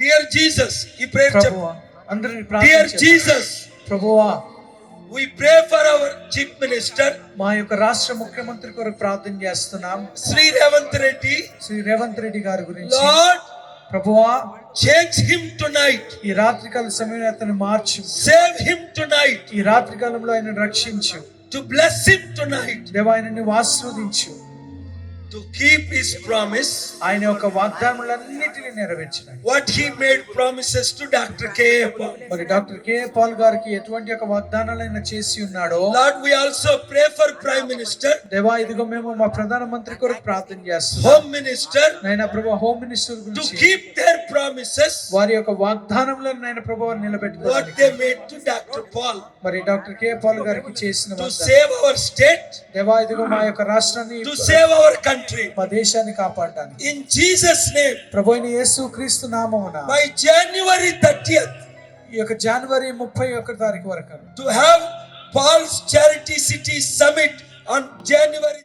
Dear ఈ prayer అందరికి dear we pray our chief minister మా యొక్క రాష్ట్ర ముఖ్యమంత్రి కొరకు ప్రార్థన చేస్తున్నాం. శ్రీ రేవంత్ రెడ్డి శ్రీ రేవంత్ రెడ్డి గారి గురించి. లార్డ్ ప్రభువా హిమ్ టు నైట్ ఈ రాత్రి కాల సమయం అతను మార్చు. సేవ్ హిమ్ టు నైట్ ఈ రాత్రి కాలంలో ఆయన రక్షించు. To bless him tonight దేవా ఆయనని To keep his promise. ఆయన యొక్క వాగ్దానములన్నిటినీ What he made promises to Dr. K. Paul. మరి డాక్టర్ కే పాల్ గారికి ఎటువంటి యొక్క వాగ్దానాలు ఆయన చేసి ఉన్నాడో Lord, we also pray for Prime Minister, దేవా ఇదిగో మేము మా ప్రధానమంత్రి కొరకు ప్రార్థన చేస్తున్నాం Home Minister, నాయన ప్రభు హోమ్ మినిస్టర్ to గురించి keep their promises, వారి యొక్క వాగ్దానంలో నాయన ప్రభు what నిలబెట్టుకోవాలి they made to Dr. Paul. మరి డాక్టర్ కే పాల్ గారికి చేసిన To వాగ్దానం. save our state, దేవా ఇదిగో మా యొక్క రాష్ట్రాన్ని to save our country. మా దేశాన్ని కాపాడటానికి In Jesus' name, ప్రభు అయిన యేసు క్రీస్తు నామమున by January 30th, ఈ యొక్క జనవరి ముప్పై ఒకటి తారీఖు వరకు to have Paul's Charity City Summit on January